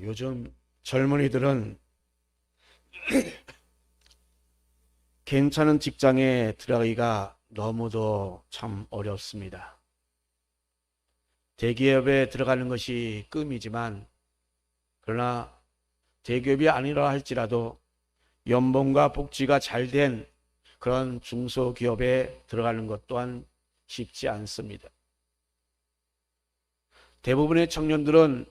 요즘 젊은이들은 괜찮은 직장에 들어가기가 너무도 참 어렵습니다. 대기업에 들어가는 것이 꿈이지만, 그러나 대기업이 아니라 할지라도 연봉과 복지가 잘 된 그런 중소기업에 들어가는 것 또한 쉽지 않습니다. 대부분의 청년들은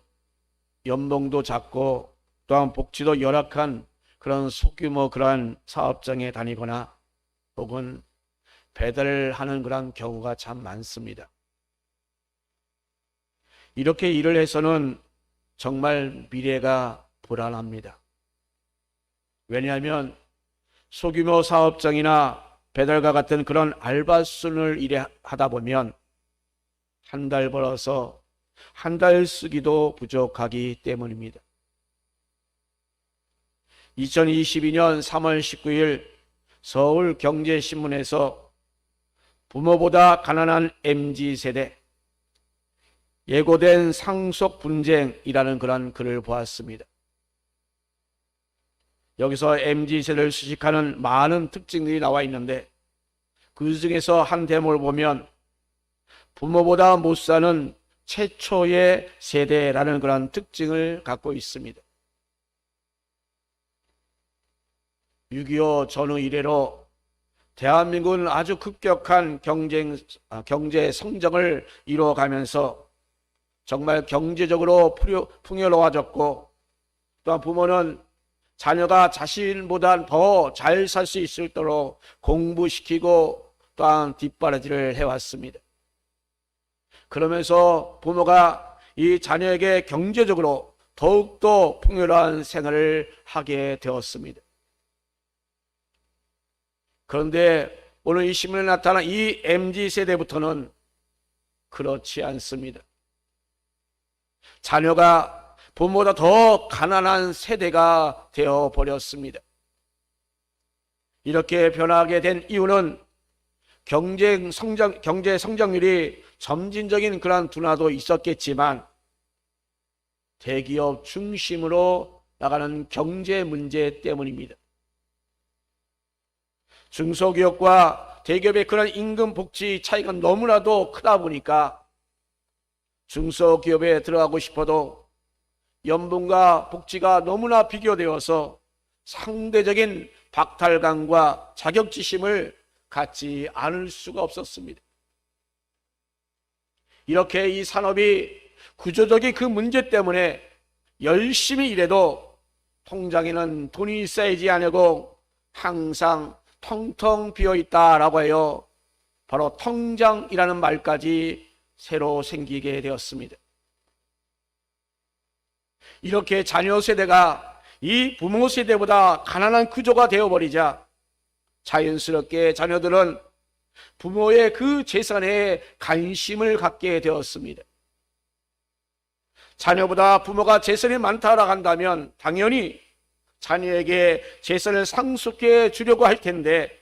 연봉도 작고 또한 복지도 열악한 그런 소규모 그러한 사업장에 다니거나 혹은 배달을 하는 그런 경우가 참 많습니다. 이렇게 일을 해서는 정말 미래가 불안합니다. 왜냐하면 소규모 사업장이나 배달과 같은 그런 알바순을 일에 하다 보면 한 달 벌어서 한 달 쓰기도 부족하기 때문입니다. 2022년 3월 19일 서울 경제신문에서 부모보다 가난한 MZ 세대 예고된 상속 분쟁이라는 그런 글을 보았습니다. 여기서 MZ 세대를 수식하는 많은 특징들이 나와 있는데 그 중에서 한 대목을 보면 부모보다 못 사는 최초의 세대라는 그런 특징을 갖고 있습니다. 6.25 전후 이래로 대한민국은 아주 급격한 경쟁, 아, 경제 성장을 이루어가면서 정말 경제적으로 풍요로워졌고 또한 부모는 자녀가 자신보다 더잘 살 수 있도록 공부시키고 또한 뒷바라지를 해왔습니다. 그러면서 부모가 이 자녀에게 경제적으로 더욱더 풍요로운 생활을 하게 되었습니다. 그런데 오늘 이 신문에 나타난 이 MZ 세대부터는 그렇지 않습니다. 자녀가 부모보다 더 가난한 세대가 되어 버렸습니다. 이렇게 변하게 된 이유는 경쟁 성장, 경제 성장률이 점진적인 그러한 둔화도 있었겠지만 대기업 중심으로 나가는 경제 문제 때문입니다. 중소기업과 대기업의 그런 임금 복지 차이가 너무나도 크다 보니까 중소기업에 들어가고 싶어도 연봉과 복지가 너무나 비교되어서 상대적인 박탈감과 자격지심을 갖지 않을 수가 없었습니다. 이렇게 이 산업이 구조적인 그 문제 때문에 열심히 일해도 통장에는 돈이 쌓이지 않고 항상 텅텅 비어 있다라고 해요. 바로 통장이라는 말까지 새로 생기게 되었습니다. 이렇게 자녀 세대가 이 부모 세대보다 가난한 구조가 되어버리자 자연스럽게 자녀들은 부모의 그 재산에 관심을 갖게 되었습니다. 자녀보다 부모가 재산이 많다라고 한다면 당연히 자녀에게 재산을 상속해 주려고 할 텐데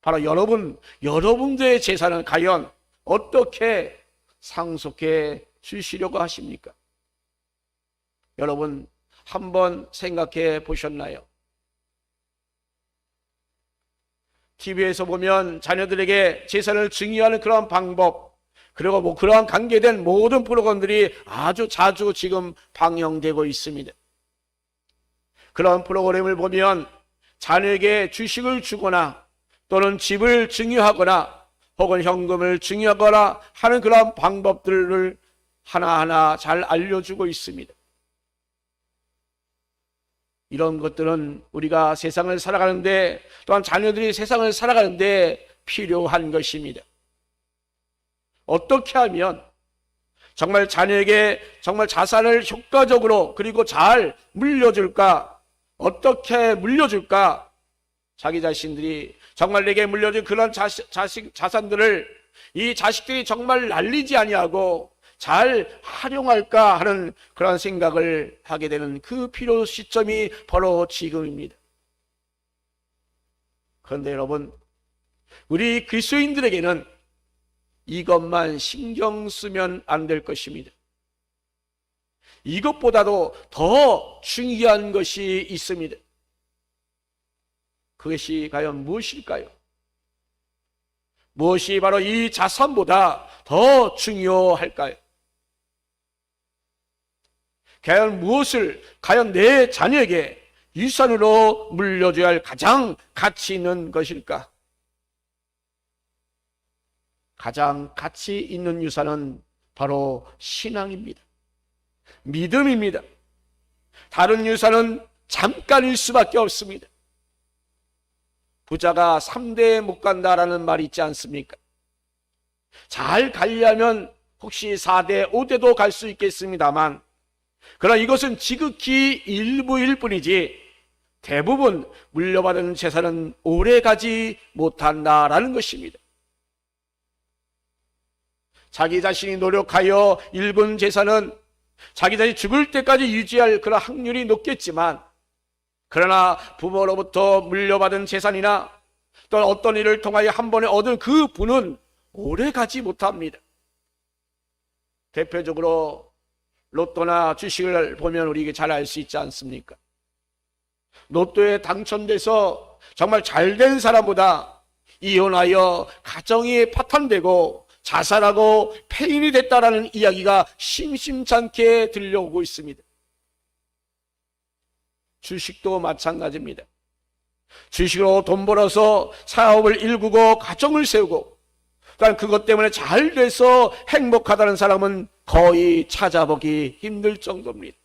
바로 여러분, 여러분들의 재산을 과연 어떻게 상속해 주시려고 하십니까? 여러분, 한번 생각해 보셨나요? TV에서 보면 자녀들에게 재산을 증여하는 그런 방법, 그리고 뭐 그러한 관계된 모든 프로그램들이 아주 자주 지금 방영되고 있습니다. 그런 프로그램을 보면 자녀에게 주식을 주거나 또는 집을 증여하거나 혹은 현금을 증여하거나 하는 그런 방법들을 하나하나 잘 알려주고 있습니다. 이런 것들은 우리가 세상을 살아가는데 또한 자녀들이 세상을 살아가는데 필요한 것입니다. 어떻게 하면 정말 자녀에게 정말 자산을 효과적으로 그리고 잘 물려줄까? 어떻게 물려줄까? 자기 자신들이 정말 내게 물려준 그런 자식, 자식 자산들을 이 자식들이 정말 날리지 아니하고 잘 활용할까 하는 그런 생각을 하게 되는 그 필요 시점이 바로 지금입니다. 그런데 여러분, 우리 그리스도인들에게는 이것만 신경 쓰면 안 될 것입니다. 이것보다도 더 중요한 것이 있습니다. 그것이 과연 무엇일까요? 무엇이 바로 이 자산보다 더 중요할까요? 과연 무엇을 과연 내 자녀에게 유산으로 물려줘야 할 가장 가치 있는 것일까? 가장 가치 있는 유산은 바로 신앙입니다. 믿음입니다. 다른 유산은 잠깐일 수밖에 없습니다. 부자가 3대에 못 간다라는 말이 있지 않습니까? 잘 가려면 혹시 4대, 5대도 갈 수 있겠습니다만, 그러나 이것은 지극히 일부일 뿐이지 대부분 물려받은 재산은 오래 가지 못한다라는 것입니다. 자기 자신이 노력하여 일군 재산은 자기 자신이 죽을 때까지 유지할 그런 확률이 높겠지만 그러나 부모로부터 물려받은 재산이나 또 어떤 일을 통하여 한 번에 얻은 그 부는 오래 가지 못합니다. 대표적으로 로또나 주식을 보면 우리 잘알 수 있지 않습니까? 로또에 당첨돼서 정말 잘 된 사람보다 이혼하여 가정이 파탄되고 자살하고 폐인이 됐다라는 이야기가 심심찮게 들려오고 있습니다. 주식도 마찬가지입니다. 주식으로 돈 벌어서 사업을 일구고 가정을 세우고 그러니까 그것 때문에 잘 돼서 행복하다는 사람은 거의 찾아보기 힘들 정도입니다.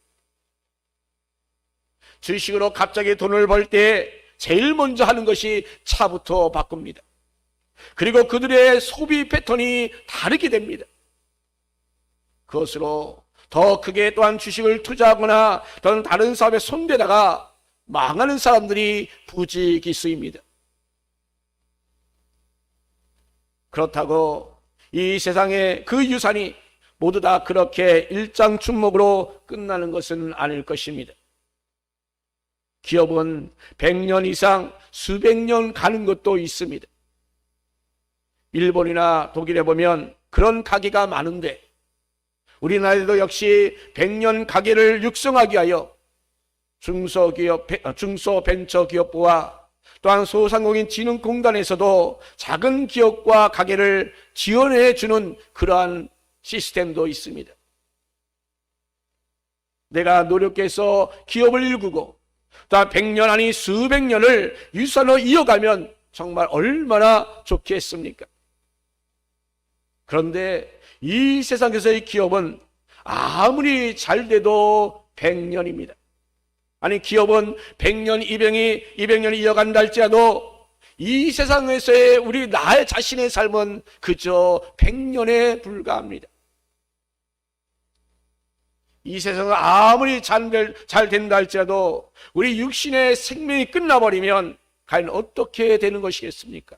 주식으로 갑자기 돈을 벌 때 제일 먼저 하는 것이 차부터 바꿉니다. 그리고 그들의 소비 패턴이 다르게 됩니다. 그것으로 더 크게 또한 주식을 투자하거나 또는 다른 사업에 손대다가 망하는 사람들이 부지기수입니다. 그렇다고 이 세상에 그 유산이 모두 다 그렇게 일장춘목으로 끝나는 것은 아닐 것입니다. 기업은 100년 이상 수백 년 가는 것도 있습니다. 일본이나 독일에 보면 그런 가게가 많은데 우리나라에도 역시 100년 가게를 육성하기 위하여 중소기업, 중소벤처기업부와 또한 소상공인 진흥공단에서도 작은 기업과 가게를 지원해 주는 그러한 시스템도 있습니다. 내가 노력해서 기업을 일구고 또 100년 아니 수백 년을 유산으로 이어가면 정말 얼마나 좋겠습니까? 그런데 이 세상에서의 기업은 아무리 잘 돼도 100년입니다. 아니 기업은 100년, 200이 200년이 이어간다 할지라도 이 세상에서의 우리 나의 자신의 삶은 그저 100년에 불과합니다. 이 세상은 아무리 잘, 잘 된다 할지라도 우리 육신의 생명이 끝나버리면 과연 어떻게 되는 것이겠습니까?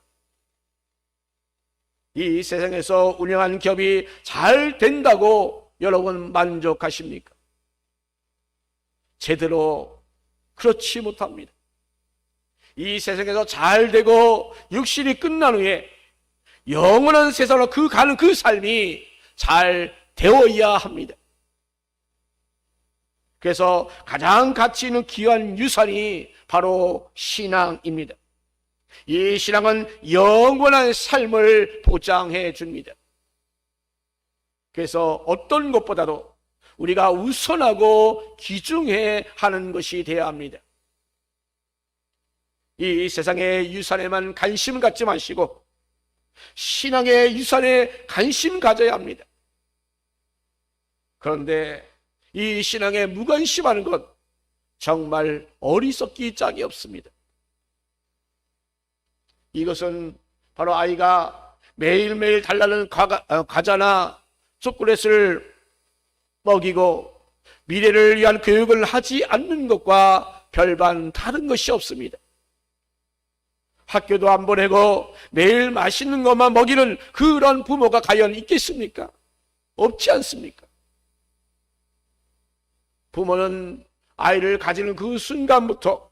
이 세상에서 운영한 기업이 잘 된다고 여러분 만족하십니까? 제대로 그렇지 못합니다. 이 세상에서 잘 되고 육신이 끝난 후에 영원한 세상으로 그 가는 그 삶이 잘 되어야 합니다. 그래서 가장 가치 있는 귀한 유산이 바로 신앙입니다. 이 신앙은 영원한 삶을 보장해 줍니다. 그래서 어떤 것보다도 우리가 우선하고 기중해 하는 것이 되어야 합니다. 이 세상의 유산에만 관심 갖지 마시고 신앙의 유산에 관심 가져야 합니다. 그런데 이 신앙에 무관심하는 것 정말 어리석기 짝이 없습니다. 이것은 바로 아이가 매일매일 달라는 어, 과자 나 초콜릿을 먹이고 미래를 위한 교육을 하지 않는 것과 별반 다른 것이 없습니다. 학교도 안 보내고 매일 맛있는 것만 먹이는 그런 부모가 과연 있겠습니까? 없지 않습니까? 부모는 아이를 가지는 그 순간부터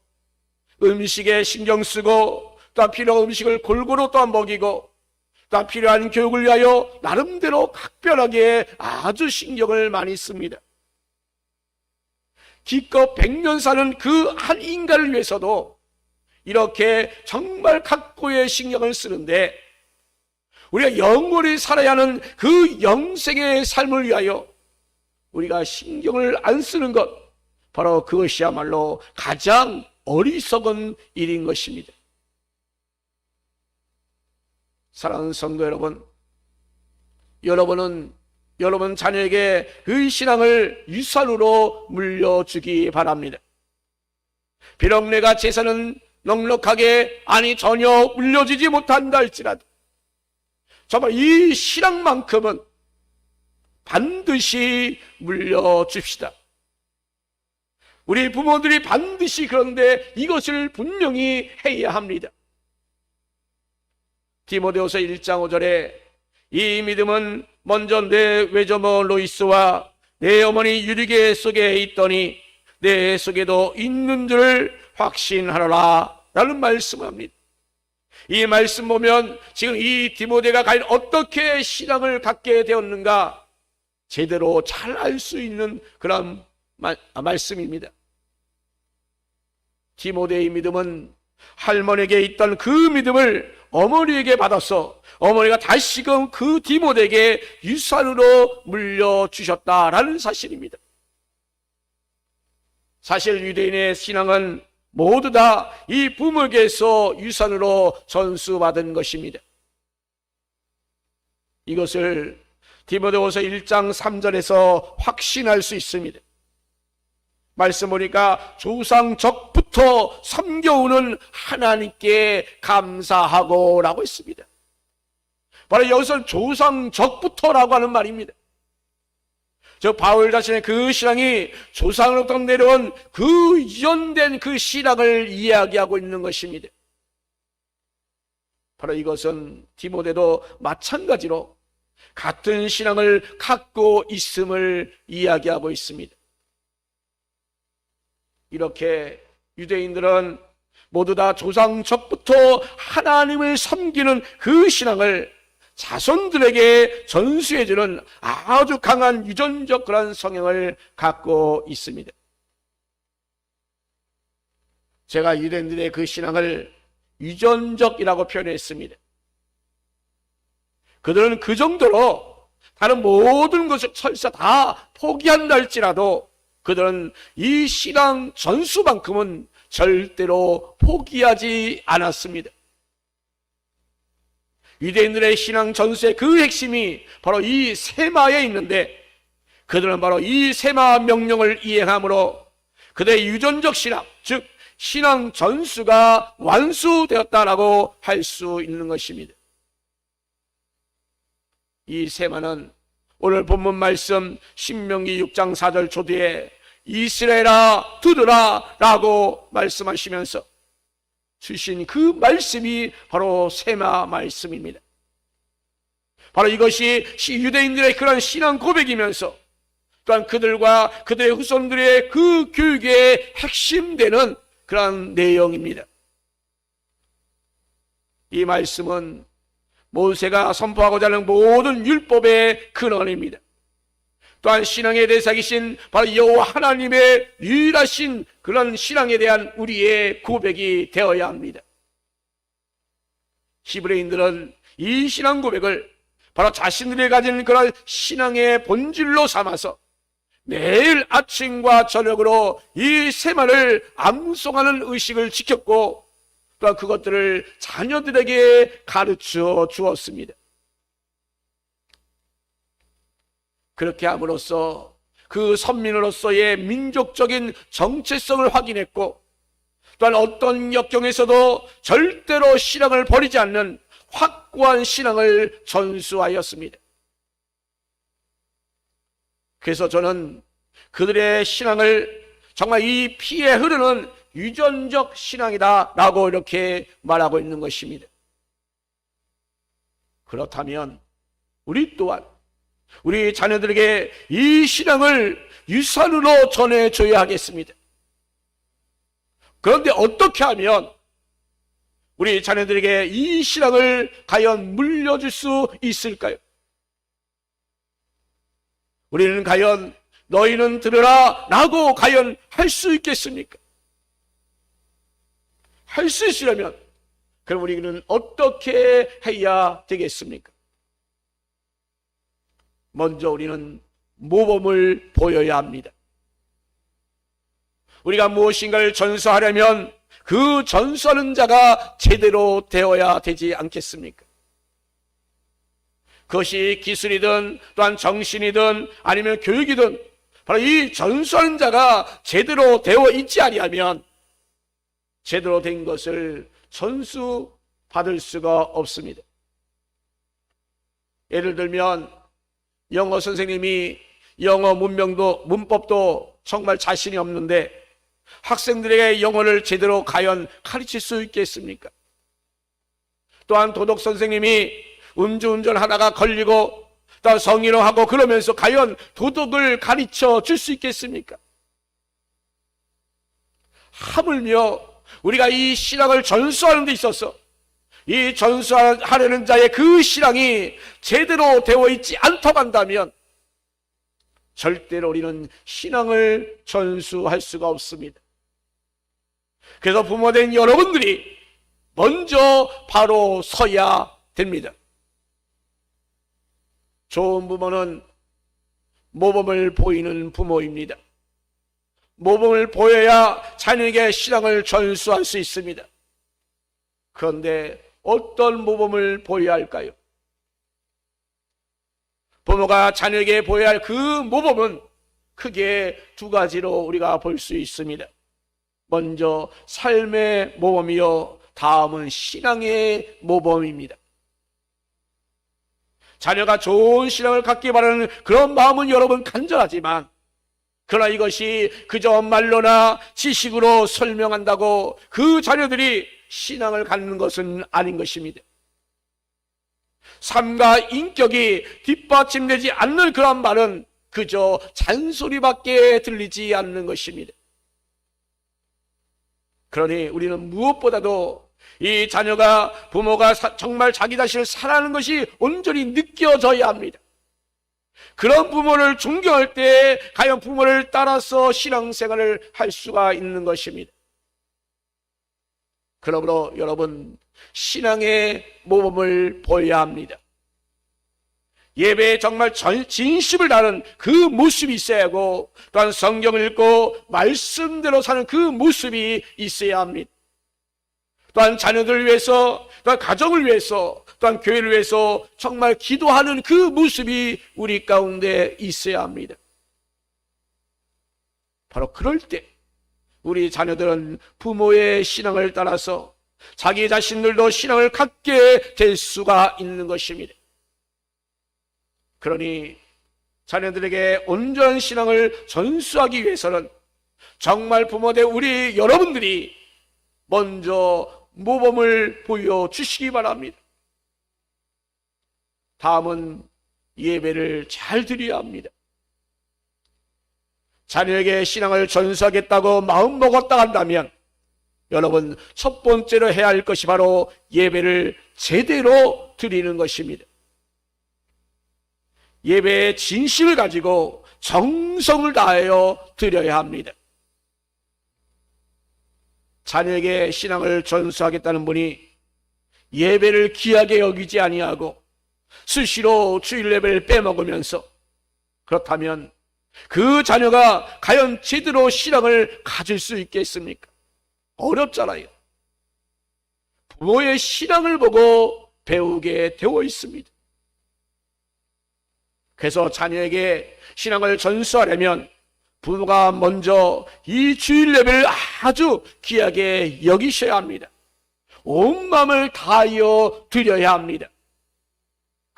음식에 신경 쓰고 또 필요한 음식을 골고루 또 먹이고 또 필요한 교육을 위하여 나름대로 각별하게 아주 신경을 많이 씁니다. 기껏 백년 사는 그 한 인간을 위해서도 이렇게 정말 각고의 신경을 쓰는데 우리가 영원히 살아야 하는 그 영생의 삶을 위하여 우리가 신경을 안 쓰는 것 바로 그것이야말로 가장 어리석은 일인 것입니다. 사랑하는 성도 여러분, 여러분은 여러분 자녀에게 그 신앙을 유산으로 물려주기 바랍니다. 비록 내가 재산은 넉넉하게 아니 전혀 물려주지 못한다 할지라도 정말 이 신앙만큼은 반드시 물려줍시다. 우리 부모들이 반드시 그런데 이것을 분명히 해야 합니다. 디모데후서 1장 5절에 이 믿음은 먼저 내 외조모 로이스와 내 어머니 유리게 속에 있더니 내 속에도 있는 줄을 확신하라 라는 말씀을 합니다. 이 말씀 보면 지금 이 디모데가 과연 어떻게 신앙을 갖게 되었는가 제대로 잘 알 수 있는 그런 마- 아, 말씀입니다. 디모데의 믿음은 할머니에게 있던 그 믿음을 어머니에게 받아서 어머니가 다시금 그 디모데에게 유산으로 물려주셨다라는 사실입니다. 사실 유대인의 신앙은 모두 다 이 부모에게서 유산으로 전수받은 것입니다. 이것을 디모데후서 1장 3절에서 확신할 수 있습니다. 말씀 보니까 조상적부터 섬겨오는 하나님께 감사하고라고 했습니다. 바로 여기서 조상적부터라고 하는 말입니다. 저 바울 자신의 그 신앙이 조상으로부터 내려온 그 이전된 그 신앙을 이야기하고 있는 것입니다. 바로 이것은 디모데도 마찬가지로 같은 신앙을 갖고 있음을 이야기하고 있습니다. 이렇게 유대인들은 모두 다 조상 적부터 하나님을 섬기는 그 신앙을 자손들에게 전수해주는 아주 강한 유전적 그런 성향을 갖고 있습니다. 제가 유대인들의 그 신앙을 유전적이라고 표현했습니다. 그들은 그 정도로 다른 모든 것을 설사 다 포기한다 할지라도 그들은 이 신앙 전수만큼은 절대로 포기하지 않았습니다. 유대인들의 신앙 전수의 그 핵심이 바로 이 세마에 있는데 그들은 바로 이 세마 명령을 이행함으로 그들의 유전적 신앙, 즉 신앙 전수가 완수되었다라고 할 수 있는 것입니다. 이 세마는 오늘 본문 말씀 신명기 6장 4절 초대에 이스라엘아 들으라 라고 말씀하시면서 주신 그 말씀이 바로 세마 말씀입니다. 바로 이것이 유대인들의 그런 신앙 고백이면서 또한 그들과 그들의 후손들의 그 교육의 핵심되는 그런 내용입니다. 이 말씀은 모세가 선포하고자 하는 모든 율법의 근원입니다. 또한 신앙에 계신 바로 여호와 하나님의 유일하신 그런 신앙에 대한 우리의 고백이 되어야 합니다. 히브리인들은 이 신앙 고백을 바로 자신들이 가진 그런 신앙의 본질로 삼아서 매일 아침과 저녁으로 이 세마를 암송하는 의식을 지켰고 또한 그것들을 자녀들에게 가르쳐 주었습니다. 그렇게 함으로써 그 선민으로서의 민족적인 정체성을 확인했고 또한 어떤 역경에서도 절대로 신앙을 버리지 않는 확고한 신앙을 전수하였습니다. 그래서 저는 그들의 신앙을 정말 이 피에 흐르는 유전적 신앙이다라고 이렇게 말하고 있는 것입니다. 그렇다면 우리 또한 우리 자녀들에게 이 신앙을 유산으로 전해줘야 하겠습니다. 그런데 어떻게 하면 우리 자녀들에게 이 신앙을 과연 물려줄 수 있을까요? 우리는 과연 너희는 들으라 라고 과연 할 수 있겠습니까? 할 수 있으려면 그럼 우리는 어떻게 해야 되겠습니까? 먼저 우리는 모범을 보여야 합니다. 우리가 무엇인가를 전수하려면 그 전수하는 자가 제대로 되어야 되지 않겠습니까? 그것이 기술이든 또한 정신이든 아니면 교육이든 바로 이 전수하는 자가 제대로 되어 있지 아니하면 제대로 된 것을 전수 받을 수가 없습니다. 예를 들면 영어 선생님이 영어 문명도 문법도 정말 자신이 없는데 학생들에게 영어를 제대로 과연 가르칠 수 있겠습니까? 또한 도덕 선생님이 음주운전 하다가 걸리고 또 성희롱하고 그러면서 과연 도덕을 가르쳐 줄 수 있겠습니까? 하물며 우리가 이 신앙을 전수하는 데 있어서 이 전수하려는 자의 그 신앙이 제대로 되어 있지 않다고 한다면 절대로 우리는 신앙을 전수할 수가 없습니다. 그래서 부모된 여러분들이 먼저 바로 서야 됩니다. 좋은 부모는 모범을 보이는 부모입니다. 모범을 보여야 자녀에게 신앙을 전수할 수 있습니다. 그런데 어떤 모범을 보여야 할까요? 부모가 자녀에게 보여야 할 그 모범은 크게 두 가지로 우리가 볼 수 있습니다. 먼저 삶의 모범이요. 다음은 신앙의 모범입니다. 자녀가 좋은 신앙을 갖기 바라는 그런 마음은 여러분 간절하지만 그러나 이것이 그저 말로나 지식으로 설명한다고 그 자녀들이 신앙을 갖는 것은 아닌 것입니다. 삶과 인격이 뒷받침되지 않는 그런 말은 그저 잔소리밖에 들리지 않는 것입니다. 그러니 우리는 무엇보다도 이 자녀가 부모가 사- 정말 자기 자신을 사랑하는 것이 온전히 느껴져야 합니다. 그런 부모를 존경할 때 과연 부모를 따라서 신앙생활을 할 수가 있는 것입니다. 그러므로 여러분 신앙의 모범을 보여야 합니다. 예배에 정말 전- 진심을 다하는 그 모습이 있어야 하고 또한 성경을 읽고 말씀대로 사는 그 모습이 있어야 합니다. 또한 자녀들을 위해서 또한 가정을 위해서 또한 교회를 위해서 정말 기도하는 그 모습이 우리 가운데 있어야 합니다. 바로 그럴 때 우리 자녀들은 부모의 신앙을 따라서 자기 자신들도 신앙을 갖게 될 수가 있는 것입니다. 그러니 자녀들에게 온전한 신앙을 전수하기 위해서는 정말 부모된 우리 여러분들이 먼저 모범을 보여주시기 바랍니다. 다음은 예배를 잘 드려야 합니다. 자녀에게 신앙을 전수하겠다고 마음 먹었다 한다면 여러분 첫 번째로 해야 할 것이 바로 예배를 제대로 드리는 것입니다. 예배의 진심을 가지고 정성을 다하여 드려야 합니다. 자녀에게 신앙을 전수하겠다는 분이 예배를 귀하게 여기지 아니하고 수시로 주일 예배를 빼먹으면서 그렇다면 그 자녀가 과연 제대로 신앙을 가질 수 있겠습니까? 어렵잖아요. 부모의 신앙을 보고 배우게 되어 있습니다. 그래서 자녀에게 신앙을 전수하려면 부모가 먼저 이 주일 예배를 아주 귀하게 여기셔야 합니다. 온 마음을 다하여 드려야 합니다.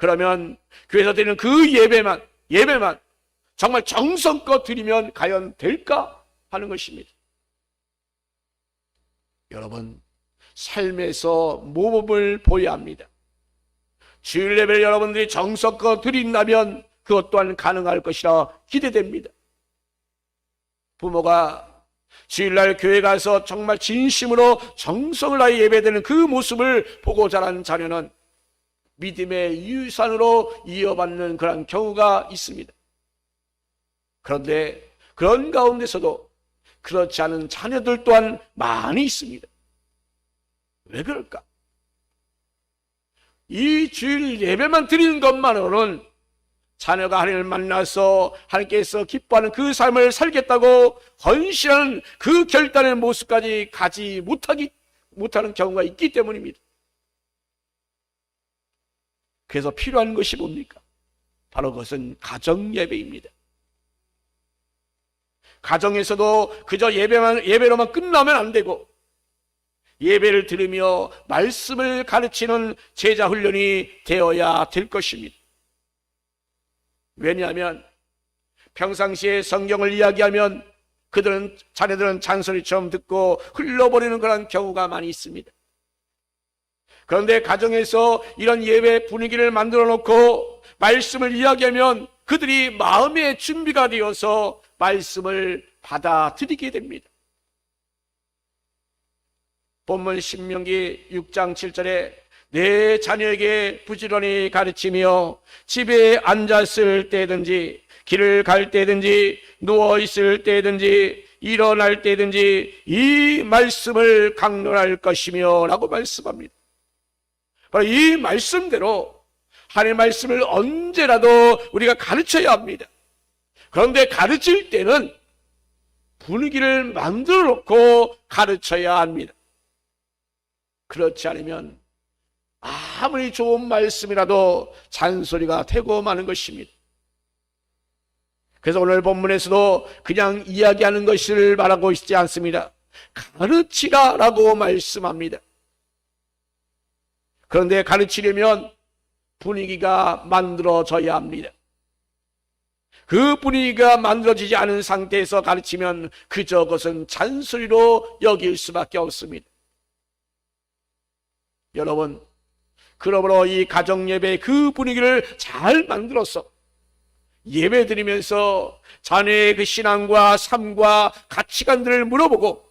그러면 교회에서 드리는 그 예배만, 예배만 정말 정성껏 드리면 과연 될까 하는 것입니다. 여러분, 삶에서 모범을 보여야 합니다. 주일 예배를 여러분들이 정성껏 드린다면 그것 또한 가능할 것이라 기대됩니다. 부모가 주일날 교회 가서 정말 진심으로 정성을 다해 예배드리는 그 모습을 보고 자란 자녀는 믿음의 유산으로 이어받는 그런 경우가 있습니다. 그런데 그런 가운데서도 그렇지 않은 자녀들 또한 많이 있습니다. 왜 그럴까? 이 주일 예배만 드리는 것만으로는 자녀가 하나님을 만나서 하나님께서 기뻐하는 그 삶을 살겠다고 헌신하는 그 결단의 모습까지 가지 못하기, 못하는 경우가 있기 때문입니다. 그래서 필요한 것이 뭡니까? 바로 그것은 가정 예배입니다. 가정에서도 그저 예배만, 예배로만 끝나면 안 되고, 예배를 들으며 말씀을 가르치는 제자 훈련이 되어야 될 것입니다. 왜냐하면 평상시에 성경을 이야기하면 그들은 자네들은 잔소리처럼 듣고 흘러버리는 그런 경우가 많이 있습니다. 그런데 가정에서 이런 예배 분위기를 만들어 놓고 말씀을 이야기하면 그들이 마음의 준비가 되어서 말씀을 받아들이게 됩니다. 본문 신명기 6장 7절에 내 자녀에게 부지런히 가르치며 집에 앉았을 때든지 길을 갈 때든지 누워 있을 때든지 일어날 때든지 이 말씀을 강론할 것이며 라고 말씀합니다. 바로 이 말씀대로 하나님의 말씀을 언제라도 우리가 가르쳐야 합니다. 그런데 가르칠 때는 분위기를 만들어 놓고 가르쳐야 합니다. 그렇지 않으면 아무리 좋은 말씀이라도 잔소리가 되고 마는 것입니다. 그래서 오늘 본문에서도 그냥 이야기하는 것을 말하고 있지 않습니다. 가르치라라고 말씀합니다. 그런데 가르치려면 분위기가 만들어져야 합니다. 그 분위기가 만들어지지 않은 상태에서 가르치면 그저 그것은 잔소리로 여길 수밖에 없습니다. 여러분, 그러므로 이 가정예배 그 분위기를 잘 만들어서 예배 드리면서 자녀의 그 신앙과 삶과 가치관들을 물어보고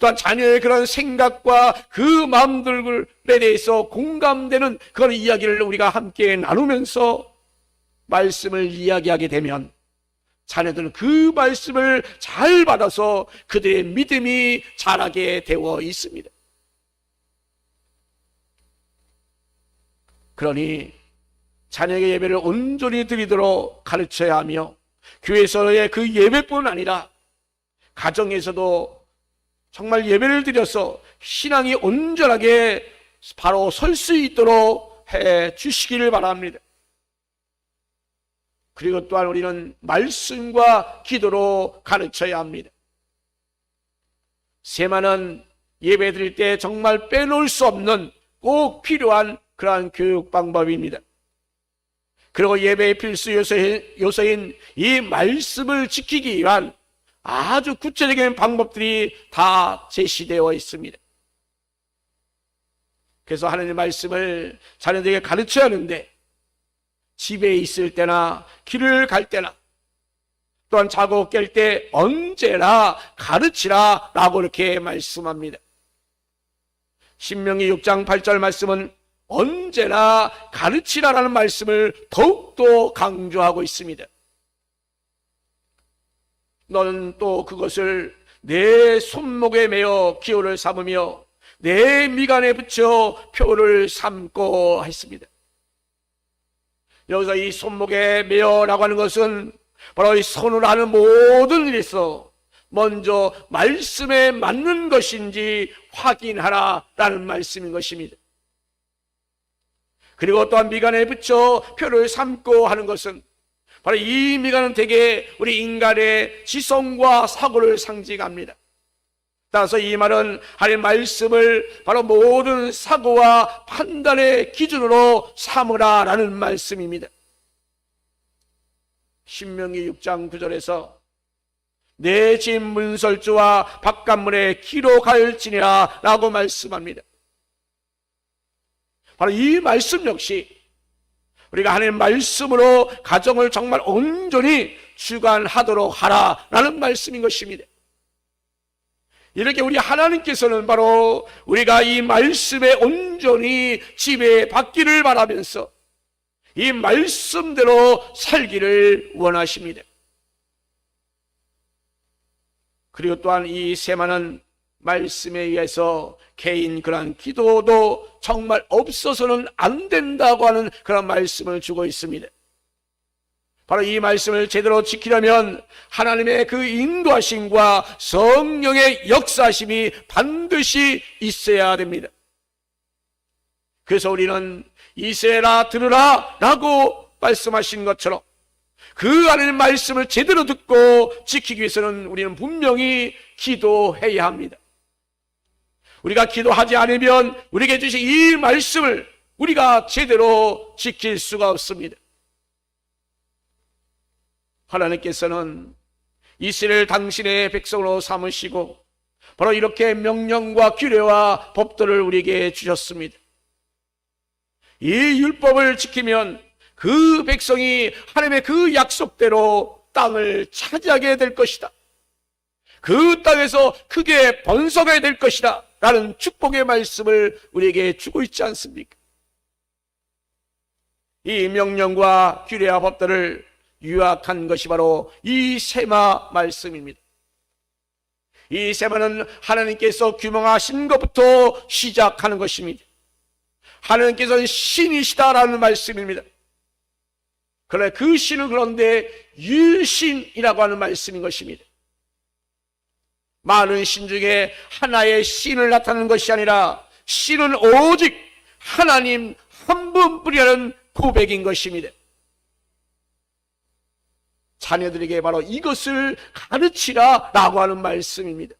또한 자녀의 그런 생각과 그 마음들에 대해서 공감되는 그런 이야기를 우리가 함께 나누면서 말씀을 이야기하게 되면 자녀들은 그 말씀을 잘 받아서 그들의 믿음이 자라게 되어 있습니다. 그러니 자녀에게 예배를 온전히 드리도록 가르쳐야 하며 교회에서의 그 예배뿐 아니라 가정에서도 정말 예배를 드려서 신앙이 온전하게 바로 설 수 있도록 해 주시기를 바랍니다. 그리고 또한 우리는 말씀과 기도로 가르쳐야 합니다. 세마는 예배 드릴 때 정말 빼놓을 수 없는 꼭 필요한 그러한 교육 방법입니다. 그리고 예배의 필수 요소인, 이 말씀을 지키기 위한 아주 구체적인 방법들이 다 제시되어 있습니다. 그래서 하나님의 말씀을 자녀들에게 가르쳐야 하는데 집에 있을 때나 길을 갈 때나 또한 자고 깰 때 언제나 가르치라 라고 이렇게 말씀합니다. 신명기 6장 8절 말씀은 언제나 가르치라라는 말씀을 더욱더 강조하고 있습니다. 너는 또 그것을 내 손목에 매어 기호를 삼으며 내 미간에 붙여 표를 삼고 했습니다. 여기서 이 손목에 매어라고 하는 것은 바로 이 손으로 하는 모든 일에서 먼저 말씀에 맞는 것인지 확인하라라는 말씀인 것입니다. 그리고 또한 미간에 붙여 표를 삼고 하는 것은 바로 이 미간은 대개 우리 인간의 지성과 사고를 상징합니다. 따라서 이 말은 하나님 말씀을 바로 모든 사고와 판단의 기준으로 삼으라라는 말씀입니다. 신명기 6장 9절에서 내집 문설주와 바깥문에 기록할지니라 라고 말씀합니다. 바로 이 말씀 역시 우리가 하나님 말씀으로 가정을 정말 온전히 주관하도록 하라라는 말씀인 것입니다. 이렇게 우리 하나님께서는 바로 우리가 이 말씀에 온전히 지배받기를 바라면서 이 말씀대로 살기를 원하십니다. 그리고 또한 이 세마는 말씀에 의해서 개인 그런 기도도 정말 없어서는 안 된다고 하는 그런 말씀을 주고 있습니다. 바로 이 말씀을 제대로 지키려면 하나님의 그 인도하심과 성령의 역사심이 반드시 있어야 됩니다. 그래서 우리는 이세라 들으라 라고 말씀하신 것처럼 그 하나님 말씀을 제대로 듣고 지키기 위해서는 우리는 분명히 기도해야 합니다. 우리가 기도하지 않으면 우리에게 주신 이 말씀을 우리가 제대로 지킬 수가 없습니다. 하나님께서는 이스라엘 당신의 백성으로 삼으시고 바로 이렇게 명령과 규례와 법도를 우리에게 주셨습니다. 이 율법을 지키면 그 백성이 하나님의 그 약속대로 땅을 차지하게 될 것이다. 그 땅에서 크게 번성하게 될 것이다. 라는 축복의 말씀을 우리에게 주고 있지 않습니까? 이 명령과 규례와 법들을 유학한 것이 바로 이 세마 말씀입니다. 이 세마는 하나님께서 규명하신 것부터 시작하는 것입니다. 하나님께서는 신이시다라는 말씀입니다. 그래 그 신은 그런데 유신이라고 하는 말씀인 것입니다. 많은 신 중에 하나의 신을 나타내는 것이 아니라 신은 오직 하나님 한 분뿐이라는 고백인 것입니다. 자녀들에게 바로 이것을 가르치라 라고 하는 말씀입니다.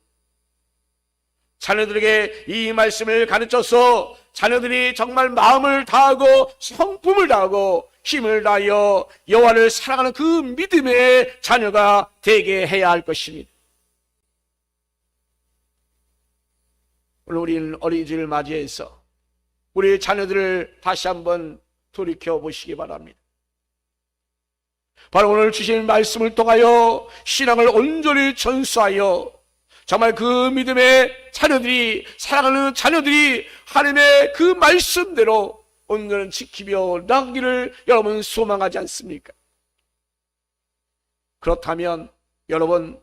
자녀들에게 이 말씀을 가르쳐서 자녀들이 정말 마음을 다하고 성품을 다하고 힘을 다하여 여호와를 사랑하는 그 믿음의 자녀가 되게 해야 할 것입니다. 오늘 우리는 어린이집을 맞이해서 우리 자녀들을 다시 한번 돌이켜 보시기 바랍니다. 바로 오늘 주신 말씀을 통하여 신앙을 온전히 전수하여 정말 그 믿음의 자녀들이 사랑하는 자녀들이 하나님의 그 말씀대로 온전히 지키며 나기를 여러분 소망하지 않습니까? 그렇다면 여러분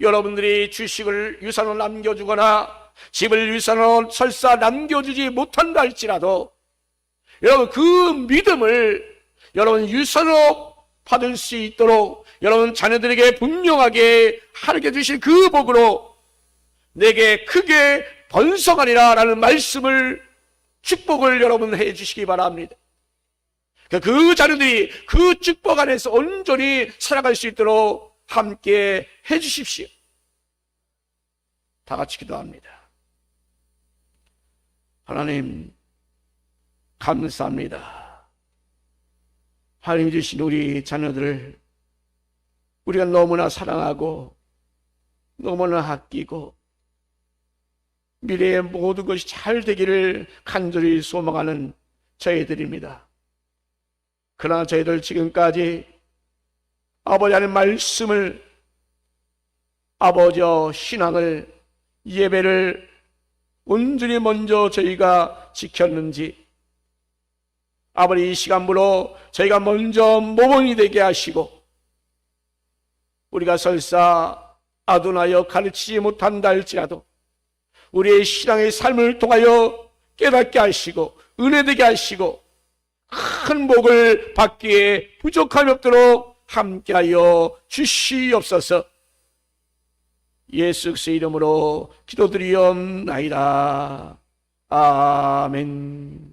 여러분들이 주식을 유산으로 남겨주거나 집을 유산으로 설사 남겨주지 못한다 할지라도 여러분 그 믿음을 여러분 유산으로 받을 수 있도록 여러분 자녀들에게 분명하게 하나님께 주신 그 복으로 내게 크게 번성하리라 라는 말씀을 축복을 여러분 해 주시기 바랍니다. 그 자녀들이 그 축복 안에서 온전히 살아갈 수 있도록 함께 해 주십시오. 다 같이 기도합니다. 하나님, 감사합니다. 하나님 주신 우리 자녀들을 우리가 너무나 사랑하고 너무나 아끼고 미래의 모든 것이 잘 되기를 간절히 소망하는 저희들입니다. 그러나 저희들 지금까지 아버지 하나님 말씀을 아버지와 신앙을 예배를 온전히 먼저 저희가 지켰는지 아버지 이 시간부로 저희가 먼저 모범이 되게 하시고 우리가 설사 아둔하여 가르치지 못한다 할지라도 우리의 신앙의 삶을 통하여 깨닫게 하시고 은혜되게 하시고 큰 복을 받기에 부족함이 없도록 함께하여 주시옵소서 예수 그리스도의 이름으로 기도드리옵나이다. 아멘